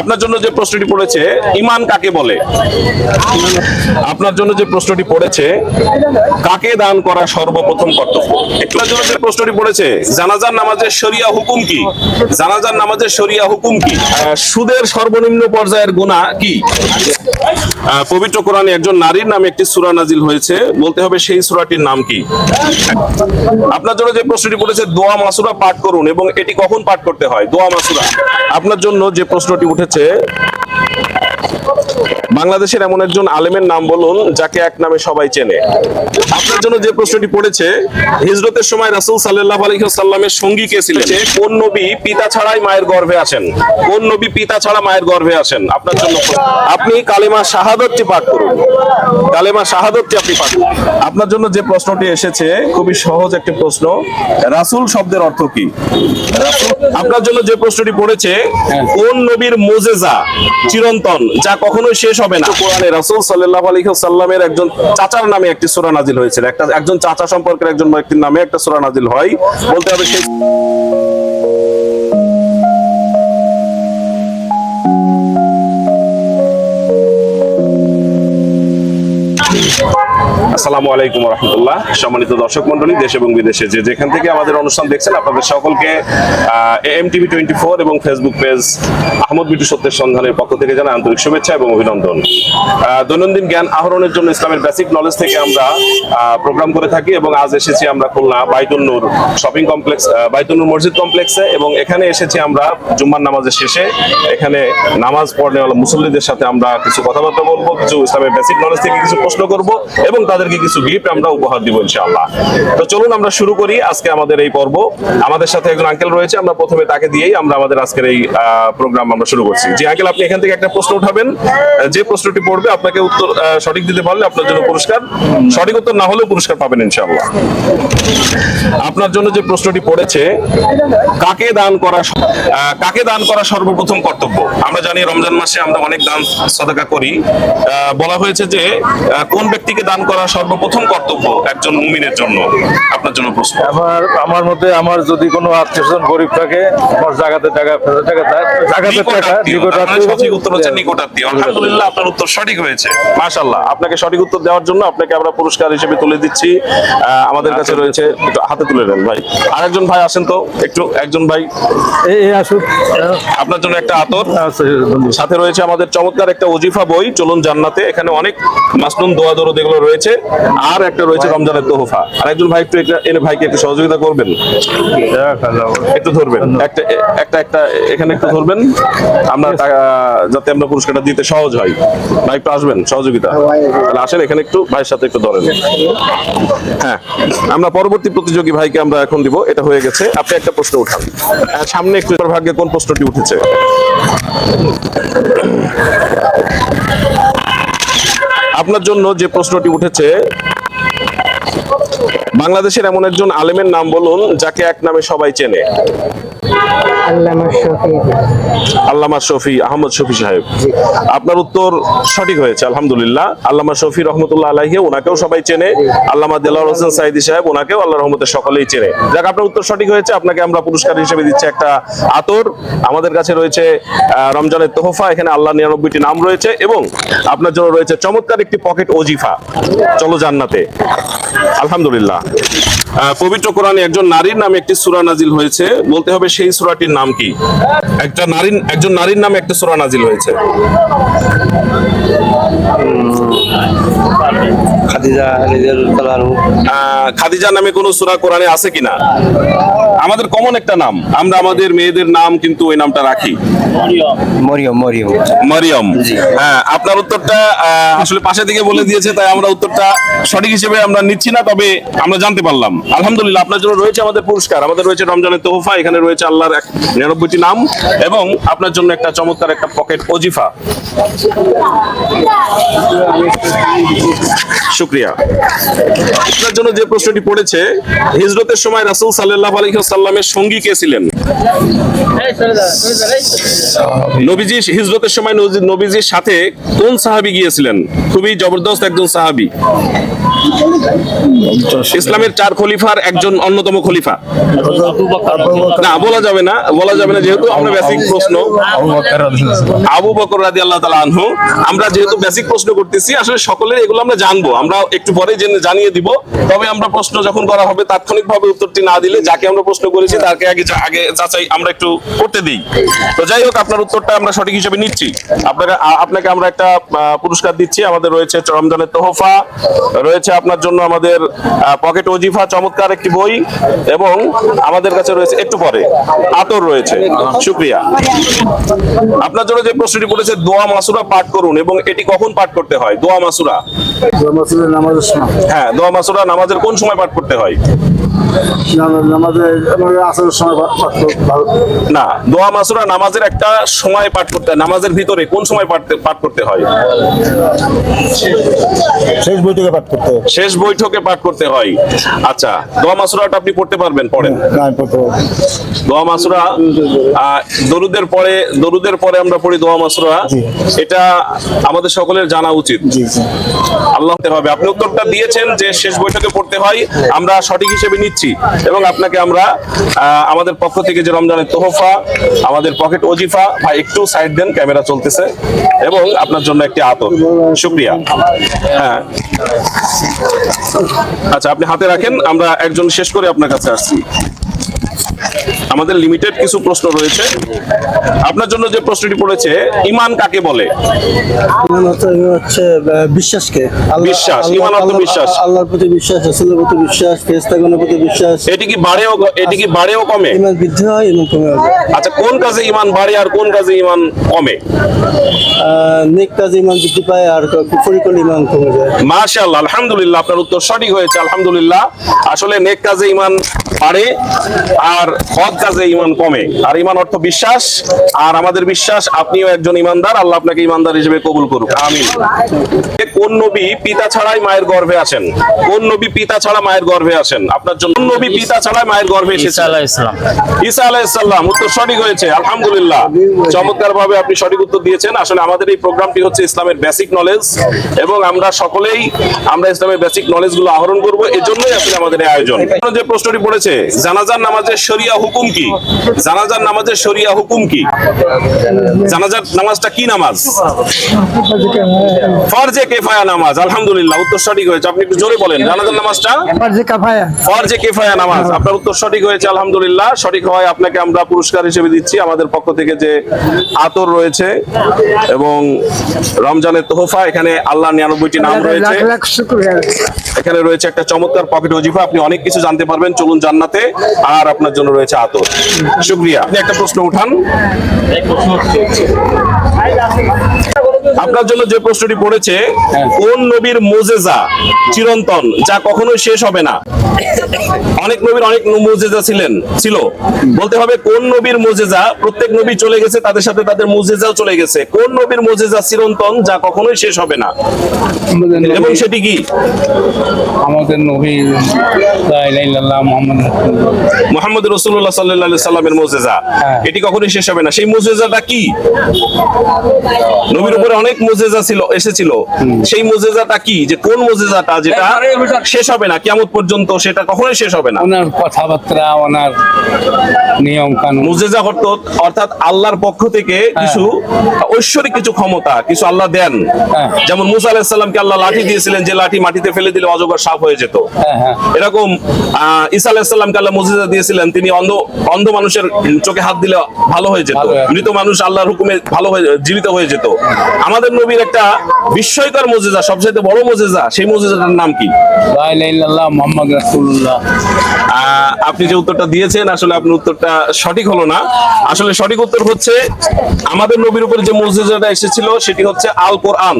আপনার জন্য যে প্রশ্নটি পড়েছে, ইমান কাকে বলে? আপনার জন্য যে প্রশ্নটি পড়েছে, কাকে দান করা সর্বপ্রথম কর্তব্য? আপনার জন্য যে প্রশ্নটি পড়েছে, জানাজার নামাজের শরিয়া হুকুম কি? জানাজার নামাজের শরিয়া হুকুম কি? সুদের সর্বনিম্ন পর্যায়ের গুণা কি? পবিত্র কোরআনে একজন নারীর নামে একটি সূরা নাজিল হয়েছে, বলতে হবে সেই সূরাটির নাম কি? আপনার জন্য যে প্রশ্নটি পড়েছে, দোয়া মাসুরা পাঠ করুন, এবং এটি কখন পাঠ করতে হয়? দোয়া মাসুরা। আপনার জন্য যে প্রশ্নটি উঠেছে হচ্ছে বাংলাদেশের এমন একজন আলেমের নাম বলুন যাকে এক নামে সবাই চেনে। আপনার জন্য যে প্রশ্নটি পড়েছে হিজরতের সময় রাসূল সাল্লাল্লাহু আলাইহি সাল্লামের সঙ্গী কে ছিলেন? কোন নবী পিতা ছাড়াই মায়ের গর্ভে আসেন? কোন নবী পিতা ছাড়া মায়ের গর্ভে আসেন? আপনার জন্য আপনি কালেমা শাহাদতটি পাঠ করুন। কালেমা শাহাদতটি আপনি পাঠ করুন। আপনার জন্য যে প্রশ্নটি এসেছে খুবই সহজ একটি প্রশ্ন। রাসূল শব্দের অর্থ কি? আপনার জন্য যে প্রশ্নটি পড়েছে কোন নবীর মোজেজা চিরন্তন যা কখনোই শেষ হবে না। কোরআনে রাসূল সাল্লাল্লাহু আলাইহি সাল্লামের একজন চাচার নামে একটি সূরা নাজিল হয়েছিল একটা একজন চাচা সম্পর্কের একজন ব্যক্তির নামে একটা সূরা নাজিল হয়। বলতে হবে সেই আসসালামু আলাইকুম রহমতুল্লাহ। সম্মানিত দর্শক মন্ডলী দেশ এবং বিদেশে যে যেখান থেকে আমাদের অনুষ্ঠান দেখছেন, আপনাদের সকলকে এম টিভি টোয়েন্টি ফোর এবং ফেসবুক পেজ আহমদ বিটু সত্যের সন্ধানের পক্ষ থেকে জানাই আন্তরিক শুভেচ্ছা এবং অভিনন্দন। দৈনন্দিন জ্ঞান আহরণের জন্য ইসলামের বেসিক নলেজ থেকে আমরা প্রোগ্রাম করে থাকি এবং আজ এসেছি আমরা খুলনা বাইতুল নূর শপিং কমপ্লেক্স বাইতুল নূর মসজিদ কমপ্লেক্সে এবং এখানে এসেছি আমরা জুম্মার নামাজের শেষে। এখানে নামাজ পড়নে মুসল্লিদের সাথে আমরা কিছু কথাবার্তা বলব, কিছু ইসলামের বেসিক নলেজ থেকে কিছু প্রশ্ন করব এবং তাদেরকে কিছু গিফট আমরা উপহার দিব ইনশাআল্লাহ। তো চলুন আমরা শুরু করি আজকে আমাদের এই পর্ব। আমাদের সাথে একজন আঙ্কেল রয়েছে, আমরা প্রথমে তাকে দিয়েই আমরা আমাদের আজকের এই প্রোগ্রাম আমরা শুরু করছি। জি আঙ্কেল আপনি এখান থেকে একটা প্রশ্ন উঠাবেন। যে প্রশ্নটি পড়বে আপনাকে উত্তর সঠিক দিতে পারলে আপনার জন্য পুরস্কার। সঠিক উত্তর না হলেও পুরস্কার পাবেন ইনশাআল্লাহ। আপনার জন্য যে প্রশ্নটি পড়েছে, কাকে দান করা কাকে দান করা সর্বপ্রথম কর্তব্য? আমরা জানি রমজান মাসে আমরা অনেক দান সদাকা করি। বলা হয়েছে যে কোন ব্যক্তিকে দান করা সর্বপ্রথম কর্তব্য একজন মুমিনের জন্য। আপনার জন্য প্রশ্ন। আমার আমার মধ্যে আমার যদি কোনো আত্মীয় স্বজন গরিব থাকে আমার জায়গাতে টাকা জায়গাতে জায়গাতে টাকা সঠিক উত্তর হচ্ছে নিকটাত্মীয় আলহামদুলিল্লাহ আপনার উত্তর সঠিক হয়েছে। মাশাআল্লাহ আপনাকে সঠিক উত্তর দেওয়ার জন্য আপনাকে আমরা পুরস্কার হিসেবে তুলে দিচ্ছি। আহ, আমাদের কাছে রয়েছে একটু হাতে তুলে নেন ভাই। আরেকজন ভাই আসেন তো একটু একজন ভাই। এই এই আসুক। আপনার জন্য একটা আতর। আচ্ছা, সাথে রয়েছে আমাদের চমৎকার একটা ওজিফা বই চলুন জান্নাতে। এখানে অনেক মাসনুন দোয়া দরদ এগুলো রয়েছে। আর একটা রয়েছে রমজানের তোহফা। আর একজন ভাই একটু এনে ভাইকে একটু সহযোগিতা করবেন? একটু ধরবেন। একটা একটা একটা এখানে একটু ধরবেন। আমরা যাতে আমরা পুরস্কারটা দিতে সহজ হয়। ভাই একটু আসবেন, সহযোগিতা। তাহলে আসেন, এখানে একটু ভাইয়ের সাথে একটু ধরেন। হ্যাঁ আমরা পরবর্তী প্রতিযোগী ভাইকে আমরা এখন দিব। এটা হয়ে গেছে। আপনি একটা প্রশ্ন উঠান। সামনে একটু ভাগ্যে কোন প্রশ্নটি উঠেছে? আপনার জন্য যে প্রশ্নটি উঠেছে বাংলাদেশের এমন একজন আলেমের নাম বলুন যাকে এক নামে সবাই চেনে। আল্লামা শফি। আহমদ শফি সাহেব। আপনার উত্তর সঠিক হয়েছে আলহামদুলিল্লাহ। আল্লামা শফি রহমতুল্লাহ আলাহি ওনাকেও সবাই চেনে। আল্লামা দেলাওয়ার হোসেন সাইদি সাহেব ওনাকেও আল্লাহ রহমতে সকলেই চেনে। যাক আপনার উত্তর সঠিক হয়েছে আপনাকে আমরা পুরস্কার হিসেবে দিচ্ছি একটা আতর। আমাদের কাছে রয়েছে আহ, রমজানের তোহফা এখানে আল্লাহ নিরানব্বইটি নাম রয়েছে এবং আপনার জন্য রয়েছে চমৎকার একটি পকেট ওজিফা। চলো জান্নাতে। আলহামদুলিল্লাহ। আহ, পবিত্র কোরআনে একজন নারীর নামে একটি সুরা নাজিল হয়েছে। বলতে হবে সেই সুরাটির নাম কি? একটা নারী একজন নারীর নামে একটা সুরা নাজিল হয়েছে। খাদিজা নামে কোনো সূরা কোরআনে আছে কিনা? আমাদের কমন একটা নাম। আমরা আমাদের মেয়েদের নাম কিন্তু ওই নামটা রাখি। মরিয়ম মরিয়ম। মারিয়াম। হ্যাঁ আপনার উত্তরটা আসলে পাশে দিকে বলে দিয়েছে তাই আমরা উত্তরটা সঠিক হিসেবে আমরা নিচ্ছি না তবে আমরা জানতে পারলাম। আলহামদুলিল্লাহ আপনার জন্য রয়েছে আমাদের পুরস্কার। আমাদের রয়েছে রমজানের তোহফা এখানে রয়েছে আল্লাহর এক নিরানব্বইটি নাম এবং আপনার জন্য একটা চমৎকার একটা পকেট ওজিফা। শুক্রিয়া। আপনার জন্য যে প্রশ্নটি পড়েছে হিজরতের সময় রাসূল সাল্লাল্লাহু আলাইহি ওয়াসাল্লামের সঙ্গী কে ছিলেন? নবীজি হিজরতের সময় নবীজির সাথে কোন সাহাবী গিয়েছিলেন? খুবই জবরদস্ত একজন সাহাবী। ইসলামের চার খলিফার একজন অন্যতম খলিফা। না বলা যাবে না বলা যাবে না যেহেতু আমরা বেসিক প্রশ্ন। আবু বকর রাদি আল্লাহ তালা আনহু। আমরা যেহেতু বেসিক প্রশ্ন করতেছি, আসলে সকলের এগুলো আমরা জানব, আমরা একটু পরে জেনে জানিয়ে দিব। তবে আমরা প্রশ্ন যখন করা হবে, তাৎক্ষণিকভাবে উত্তরটি না দিলে যাকে আমরা প্রশ্ন করেছি, তাকে আগে আগে যাচাই আমরা একটু করতে দিই। তো যাই হোক, আপনার উত্তরটা আমরা সঠিক হিসেবে নিচ্ছি। আপনাকে আপনাকে আমরা একটা পুরস্কার দিচ্ছি। আমাদের রয়েছে রমজানের তোহফা, রয়েছে আপনার জন্য আমাদের পকেট ওজিফা, চমৎকার একটি বই, এবং আমাদের কাছে রয়েছে একটু পরে, আতর রয়েছে। শুক্রিয়া। আপনার জন্য যে প্রশ্নটি বলেছে, দোয়া মাসুরা পাঠ করুন, এবং এটি কখন পাঠ করতে হয়? দোয়া মাসুরা? হ্যাঁ দোয়া মাসুরা নামাজের কোন সময় পাঠ করতে হয়? না দোয়া মাসুরা নামাজের একটা সময় পাঠ করতে হয় নামাজের ভিতরে কোন সময় পাঠ- করতে হয়? শেষ বইটিকে পাঠ করতে হবে শেষ বৈঠকে পাঠ করতে হয়। আচ্ছা দোয়া মাসুরাটা আপনি পড়তে পারবেন পড়েন না আমি পড়তে পারব না। দোয়া মাসুরা দরুদের পরে দরুদের পরে আমরা পড়ি দোয়া মাসুরা। এটা আমাদের সকলের জানা উচিত। আল্লাহ হবে। আপনি উত্তরটা দিয়েছেন যে শেষ বৈঠকে পড়তে হয়। আমরা সঠিক হিসেবে নিচ্ছি এবং আপনাকে আমরা আমাদের পক্ষ থেকে যে রমজানের তোহফা আমাদের পকেট ওজিফা ভাই একটু সাইড দেন ক্যামেরা চলতেছে এবং আপনার জন্য একটি আতর। শুক্রিয়া। হ্যাঁ। আচ্ছা আপনি হাতে রাখেন আমরা একজন শেষ করে আপনার কাছে আসছি। আমাদের লিমিটেড কিছু প্রশ্ন রয়েছে। আপনার জন্য যে প্রশ্নটি পড়েছে ইমান কাকে বলে? হচ্ছে বিশ্বাসকে। বিশ্বাস, ইমান অর্থ বিশ্বাস। আল্লাহর প্রতি বিশ্বাস রাসূলের প্রতি বিশ্বাস ফেরেশতাগণের প্রতি বিশ্বাস। এটি কি বাড়েও এটি কি বাড়েও কমে? ইমান বৃদ্ধি হয় এবং কমে আচ্ছা কোন কাজে ইমান বাড়ে আর কোন কাজে ইমান কমে? নেক কাজে ইমান বৃদ্ধি পায় আর কুফরি করলে ইমান কমে যায়। মাশাআল্লাহ আলহামদুলিল্লাহ আপনার উত্তর সঠিক হয়েছে আলহামদুলিল্লাহ। আসলে নেক কাজে ইমান বাড়ে আর কাজে ইমান কমে। আর ইমান অর্থ বিশ্বাস আর আমাদের বিশ্বাস আপনিও একজন ইমানদার আল্লাহ আপনাকে ইমানদার হিসেবে কবুল করুক। আমিন। কোন নবী পিতা ছাড়াই মায়ের গর্ভে আসেন? কোন নবী পিতা ছাড়া মায়ের গর্ভে আসেন? আপনার জন্য নবী পিতা ছাড়াই মায়ের গর্ভে ঈসা আলাইসাল্লাম উত্তর সঠিক হয়েছে আলহামদুলিল্লাহ। চমৎকার ভাবে আপনি সঠিক উত্তর দিয়েছেন। আসলে আমাদের এই প্রোগ্রামটি হচ্ছে ইসলামের বেসিক নলেজ এবং আমরা সকলেই আমরা ইসলামের বেসিক নলেজগুলো আহরণ করব। এই জন্যই আসলে আমাদের এই আয়োজন। যে প্রশ্নটি পড়েছে জানাজার নামাজের শরিয়া হুকুম কি? জানাজার নামাজের শরিয়া হুকুম কি? জানাজার নামাজটা কি নামাজ? ফরজে কেফায়া নামাজ আলহামদুলিল্লাহ উত্তর সঠিক হয়েছে। আপনি একটু জোরে বলেন জানাজার নামাজটা? ফরজে কাফায়া। ফরজে কেফায়া নামাজ আপনার উত্তর সঠিক হয়েছে আলহামদুলিল্লাহ। সঠিক হওয়ায় আপনাকে আমরা পুরস্কার হিসেবে দিচ্ছি আমাদের পক্ষ থেকে যে আতর রয়েছে এবং রমজানের তোহফা এখানে আল্লাহ নিরানব্বইটি নাম রয়েছে। এখানে রয়েছে একটা চমৎকার পকেট ওজিফা আপনি অনেক কিছু জানতে পারবেন চলুন জান্নাতে। আর আপনার জন্য রয়েছে আতর। শুক্রিয়া। আপনি একটা প্রশ্ন উঠান। আপনার জন্য যে প্রশ্নটি পড়েছে কোন নবীর মোজেজা চিরন্তন যা কখনোই শেষ হবে না? অনেক নবীর অনেক মোজেজা ছিলেন ছিল। বলতে হবে কোন নবীর মোজেজা প্রত্যেক নবী চলে গেছে তাদের সাথে তাদের মোজেজাও চলে গেছে। কোন নবীর মোজেজা চিরন্তন যা কখনোই শেষ হবে না? এবং সেটি কি? আমাদের নবী মোহাম্মদ রসুল্লাহ সাল্লাহ সাল্লামের মোজেজা। এটি কখনোই শেষ হবে না। সেই মোজেজাটা কি? নবীর উপরে অনেক মোজেজা ছিল এসেছিল। সেই মোজেজাটা কি? যে কোন মোজেজাটা? যেটা শেষ হবে না কিয়ামত পর্যন্ত সেটা কখনোই শেষ হবে না। ওনার কথাবার্তা ওনার নিয়ম কানুন মুজেজা অর্থ- অর্থাৎ আল্লাহর পক্ষ থেকে কিছু ঐশ্বরিক কিছু ক্ষমতা কিছু আল্লাহ দেন। হ্যাঁ। যেমন মুসা আলাহিসাল্লামকে আল্লাহ লাঠি দিয়েছিলেন যে লাঠি মাটিতে ফেলে দিলে অজগর সাপ হয়ে যেত। হ্যাঁ হ্যাঁ। এরকম আহ, ঈসা আলাহিসাল্লামকে আল্লাহ মুজিজা দিয়েছিলেন তিনি অন্ধ অন্ধ মানুষের চোখে হাত দিলে ভালো হয়ে যেত। মৃত মানুষ আল্লাহর হুকুমে ভালো হয়ে জীবিত হয়ে যেত। আমাদের নবীর একটা বিস্ময়কর মজেজা সবচেয়ে বড় মজেজা সেই মজেজাটার নাম কি? মুহাম্মদ আপনি যে উত্তরটা দিয়েছেন আসলে আপনার উত্তরটা সঠিক হলো না। আসলে সঠিক উত্তর হচ্ছে আমাদের নবীর উপর যে মসজিদটা এসেছিল সেটি হচ্ছে আল কোরআন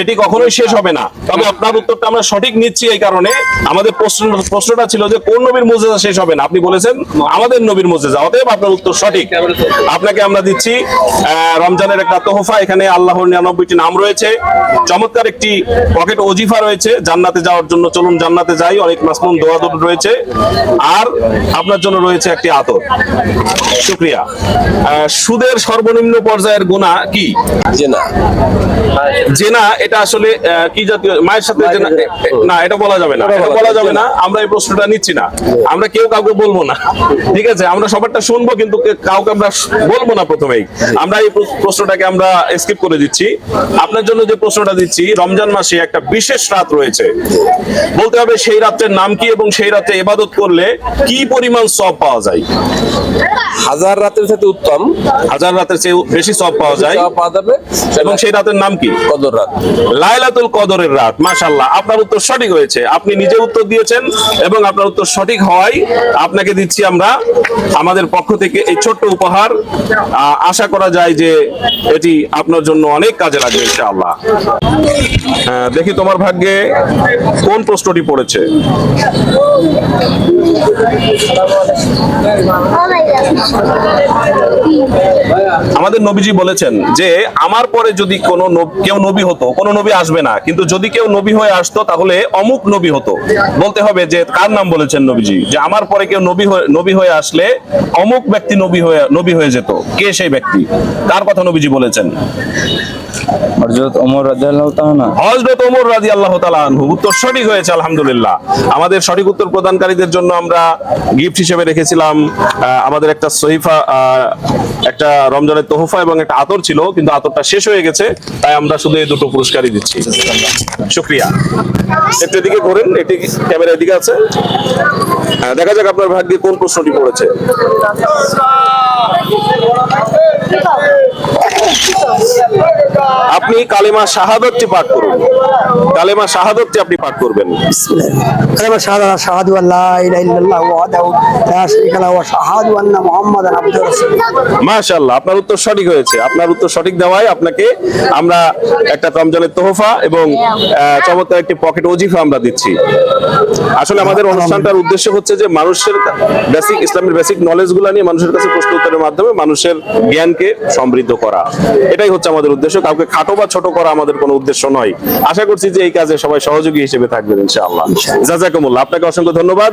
এটি কখনোই শেষ হবে না। তবে আপনার উত্তরটা আমরা সঠিক নিচ্ছি এই কারণে। আমাদের প্রশ্ন প্রশ্নটা ছিল যে কোন নবীর মজেজা শেষ হবে না? আপনি বলেছেন আমাদের নবীর মজেজা অতএব আপনার উত্তর সঠিক। আপনাকে আমরা দিচ্ছি রমজানের একটা তোহফা এখানে আল্লাহর আল্লাহর নিরানব্বইটি নাম রয়েছে। চমৎকার একটি পকেট ওজিফা রয়েছে। জান্নাতে যাওয়ার জন্য চলুন জান্নাতে যাই। অনেক মাসনুন দোয়া দোয়া রয়েছে। আর আপনার জন্য রয়েছে একটি আতর। শুক্রিয়া। সুদের সর্বনিম্ন পর্যায়ের গুণা কি? জেনা। জেনা এটা আসলে কি জাতীয়? মায়ের সাথে না এটা বলা যাবে না। এটা বলা যাবে না। আমরা এই প্রশ্নটা নিচ্ছি না। আমরা কেউ কাউকে বলব না। ঠিক আছে? আমরা সবারটা শুনব কিন্তু কাউকে আমরা বলব না প্রথমেই। আমরা এই প্রশ্নটাকে আমরা স্কিপ করে দিচ্ছি। আপনার জন্য যে প্রশ্নটা দিচ্ছি রমজান মাসে একটা বিশেষ রাত রয়েছে। বলতে হবে সেই রাত্রের নাম কি এবং সেই রাতে ইবাদত করলে কি পরিমাণ সব পাওয়া যায়? হাজার রাতের সাথে উত্তম। হাজার রাতের চেয়ে বেশি সব পাওয়া যায়। পাওয়া যাবে। এবং সেই রাতের নাম কি? কদর রাত। লাইলাতুল কদরের রাত মাশাল্লাহ আপনার উত্তর সঠিক হয়েছে। আপনি নিজে উত্তর দিয়েছেন এবং আপনার উত্তর সঠিক হওয়ায় আপনাকে দিচ্ছি আমরা আমাদের পক্ষ থেকে এই ছোট্ট উপহার। আশা করা যায় যে এটি আপনার জন্য অনেক কাজে লাগবে ইনশাআল্লাহ। হ্যাঁ, দেখি তোমার ভাগ্যে কোন প্রশ্নটি পড়েছে। আমাদের নবীজি বলেছেন যে, আমার পরে যদি কোনো কেউ নবী হতো, কোনো নবী আসবে না, কিন্তু যদি কেউ নবী হয়ে আসতো, তাহলে অমুক নবী হতো। বলতে হবে যে, কার নাম বলেছেন নবীজি? যে, আমার পরে কেউ নবী নবী হয়ে আসলে অমুক ব্যক্তি নবী হয়ে নবী হয়ে যেত। কে সেই ব্যক্তি? তার কথা নবীজি বলেছেন। হযরত ওমর রাদিয়াল্লাহু তাআলা হযরত ওমর রাদিয়াল্লাহু তাআলা আনহু। উত্তর সঠিক হয়েছে আলহামদুলিল্লাহ। আমাদের সঠিক উত্তর প্রদানকারীদের জন্য আমরা গিফট হিসেবে রেখেছিলাম। আমাদের একটা সহিফা একটা রমজানের তোহফা এবং একটা আতর ছিল কিন্তু আতরটা শেষ হয়ে গেছে তাই আমরা শুধু এই দুটো পুরস্কারই দিচ্ছি। শুক্রিয়া। একটু এদিকে ঘোরেন এটি ক্যামেরা এদিকে আছে। দেখা যাক আপনার ভাগ্যে কোন প্রশ্নটি পড়েছে। আপনি কালেমা শাহাদতটি পাঠ করুন। কালেমা শাহাদতটি আপনি পাঠ করবেন। কালেমা শাহাদা শাহাদু আল্লাহ ইলাহা ইল্লাল্লাহ ওয়াহদাহু লা শারিকা লাহু ওয়া শাহাদু আন্না মুহাম্মাদান আবদুহু রাসূলুল্লাহ মাশাআল্লাহ আপনার উত্তর সঠিক হয়েছে। আপনার উত্তর সঠিক দেওয়ায় আপনাকে আমরা একটা রমজানের তোহফা এবং চমৎকার একটি পকেট ওজিফা আমরা দিচ্ছি। আসলে আমাদের অনুষ্ঠানটার উদ্দেশ্য হচ্ছে যে মানুষের বেসিক ইসলামের বেসিক নলেজগুলো নিয়ে মানুষের কাছে প্রশ্ন উত্তরের মাধ্যমে মানুষের জ্ঞানকে সমৃদ্ধ করা। এটাই হচ্ছে আমাদের উদ্দেশ্য। কাউকে খাটো বা ছোট করা আমাদের কোনো উদ্দেশ্য নয়। আশা করছি যে এই কাজে সবাই সহযোগী হিসেবে থাকবেন ইনশাআল্লাহ। জাজাকুমুল্লাহ আপনাকে অসংখ্য ধন্যবাদ।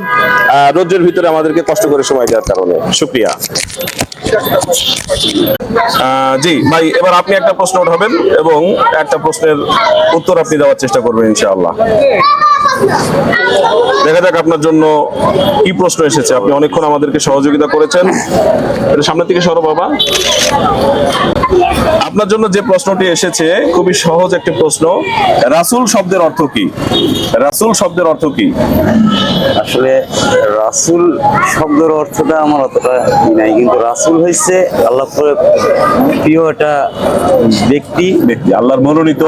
রৌদ্রের ভিতরে আমাদেরকে কষ্ট করে সময় দেওয়ার কারণে। শুক্রিয়া। জি ভাই এবার আপনি একটা প্রশ্ন উঠাবেন এবং একটা প্রশ্নের উত্তর আপনি দেওয়ার চেষ্টা করবেন ইনশাআল্লাহ। দেখা যাক আপনার জন্য কি প্রশ্ন এসেছে। আপনি অনেকক্ষণ আমাদেরকে সহযোগিতা করেছেন। এটা সামনের থেকে সরো বাবা। আপনার জন্য যে প্রশ্নটি এসেছে, খুবই সহজ একটি প্রশ্ন। রাসুল শব্দের অর্থ কি? রাসুল শব্দের অর্থ কি? আসলে রাসুল শব্দের অর্থটা আমার অতটা ই নাই কিন্তু রাসুল হয়েছে আল্লাহ প্রিয় একটা ব্যক্তি। ব্যক্তি আল্লাহর মনোনীত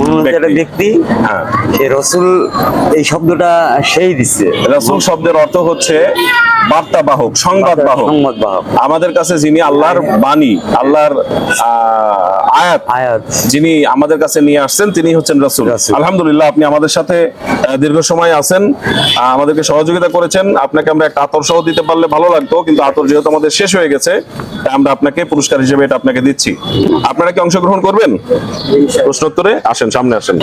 মনোনীত একটা ব্যক্তি। ব্যক্তি। হ্যাঁ। সে রসুল এই শব্দটা সেই দিচ্ছে রাসূল শব্দের অর্থ হচ্ছে বার্তা বাহক সংবাদ বাহক সংবাদ বাহক আমাদের কাছে যিনি আল্লাহর বাণী আল্লাহর আহ, আয়াত আয়াত। যিনি আমাদের কাছে নিয়ে আসছেন তিনি হচ্ছেন রাসূল। রাসূল। আলহামদুলিল্লাহ আপনি আমাদের সাথে দীর্ঘ সময় আছেন। আমাদেরকে সহযোগিতা করেছেন। আপনাকে আমরা একটা আতর সহ দিতে পারলে ভালো লাগতো, কিন্তু আতর যেহেতু আমাদের শেষ হয়ে গেছে, তাই আমরা আপনাকে পুরস্কার হিসেবে এটা আপনাকে দিচ্ছি। আপনারা কি অংশগ্রহণ করবেন? প্রশ্নোত্তরে আসেন, সামনে আসেন।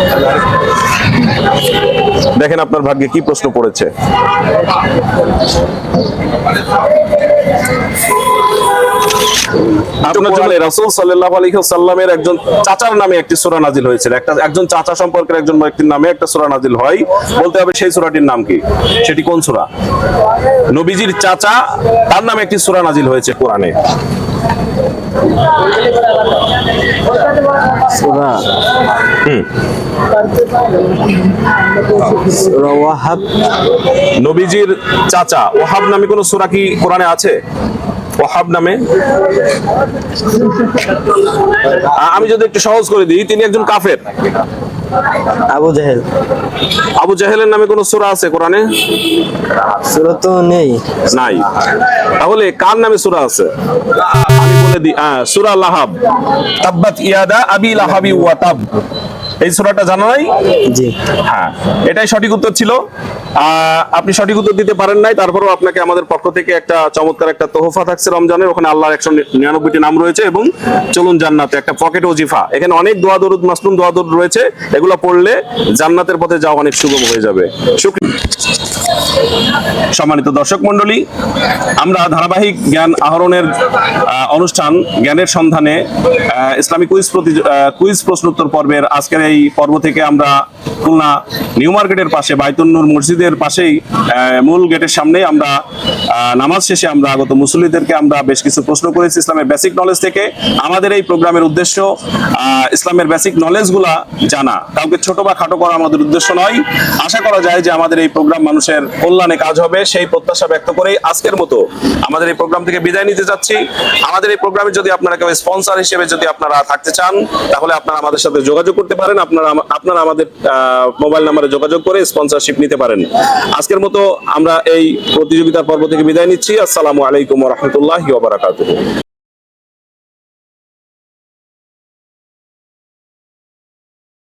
দেখেন আপনার ভাগ্যে কি প্রশ্ন পড়েছে। আপনার জন্য রাসূল সাল্লাল্লাহু আলাইহি ওয়াসাল্লামের একজন চাচার নামে একটি সূরা নাজিল হয়েছিল একটা একজন চাচা সম্পর্কের একজন ব্যক্তির নামে একটা সূরা নাজিল হয়। বলতে হবে সেই সূরাটির নাম কি? সেটি কোন সূরা? নবীজির চাচা তার নামে একটি সূরা নাজিল হয়েছে কোরআনে। নবীজির চাচা ওহাব নামে কোন সূরা কি কোরআনে আছে? ওহাব নামে। আমি যদি একটু সহজ করে দিই তিনি একজন কাফের। আবু জাহেল। আবু জাহেলের নামে কোন সূরা আছে কোরআনে? সুরত তো নেই। নাই। তাহলে কার নামে সূরা আছে? আমি বলে দিই সূরা লাহাব। তাব্বাত ইয়াদা আবি লাহাবি ওয়া তাব। এই সূরাটা জানা নাই? জি। হ্যাঁ এটাই সঠিক উত্তর ছিল। আপনি সঠিক উত্তর দিতে পারেন নাই তারপরেও আপনাকে আমাদের পক্ষ থেকে একটা চমৎকার একটা তোহফা থাকছে রমজানের ওখানে আল্লাহর একশো নিরানব্বইটি নাম রয়েছে এবং চলুন জান্নাতে একটা পকেট ওজিফা। এখানে অনেক দোয়া দরুদ মাসনুম দোয়া দরুদ রয়েছে এগুলো পড়লে জান্নাতের পথে যাওয়া অনেক সুগম হয়ে যাবে। সম্মানিত দর্শক মন্ডলী আমরা ধারাবাহিক জ্ঞান আহরণের অনুষ্ঠান জ্ঞানের সন্ধানে আহ, ইসলামিক কুইজ প্রতি কুইজ প্রশ্নোত্তর পর্বের আজকের এই পর্ব থেকে আমরা খুলনা নিউ মার্কেটের পাশে বাইতুন্নুর মসজিদের পাশেই মূল গেটের সামনে আমরা নামাজ শেষে আমরা আগত মুসল্লিদেরকে আমরা বেশ কিছু প্রশ্ন করেছি ইসলামের বেসিক নলেজ থেকে। আমাদের এই প্রোগ্রামের উদ্দেশ্য ইসলামের বেসিক নলেজগুলা জানা। কাউকে ছোট বা খাটো করা আমাদের উদ্দেশ্য নয়। আশা করা যায় যে আমাদের এই প্রোগ্রাম মানুষের কল্যাণে কাজ হবে। সেই প্রত্যাশা ব্যক্ত করেই আজকের মতো আমাদের এই প্রোগ্রাম থেকে বিদায় নিতে যাচ্ছি। আমাদের এই প্রোগ্রামে যদি আপনারা কেউ স্পন্সর হিসেবে যদি আপনারা থাকতে চান, তাহলে আপনারা আমাদের সাথে যোগাযোগ করতে পারেন। আপনারা আম- আপনারা আমাদের মোবাইল নাম্বারে যোগাযোগ করে স্পন্সরশিপ নিতে পারেন। আজকের মতো আমরা এই প্রতিযোগিতার পর্ব থেকে বিদায় নিচ্ছি। আসসালামু আলাইকুম রহমতুল্লাহ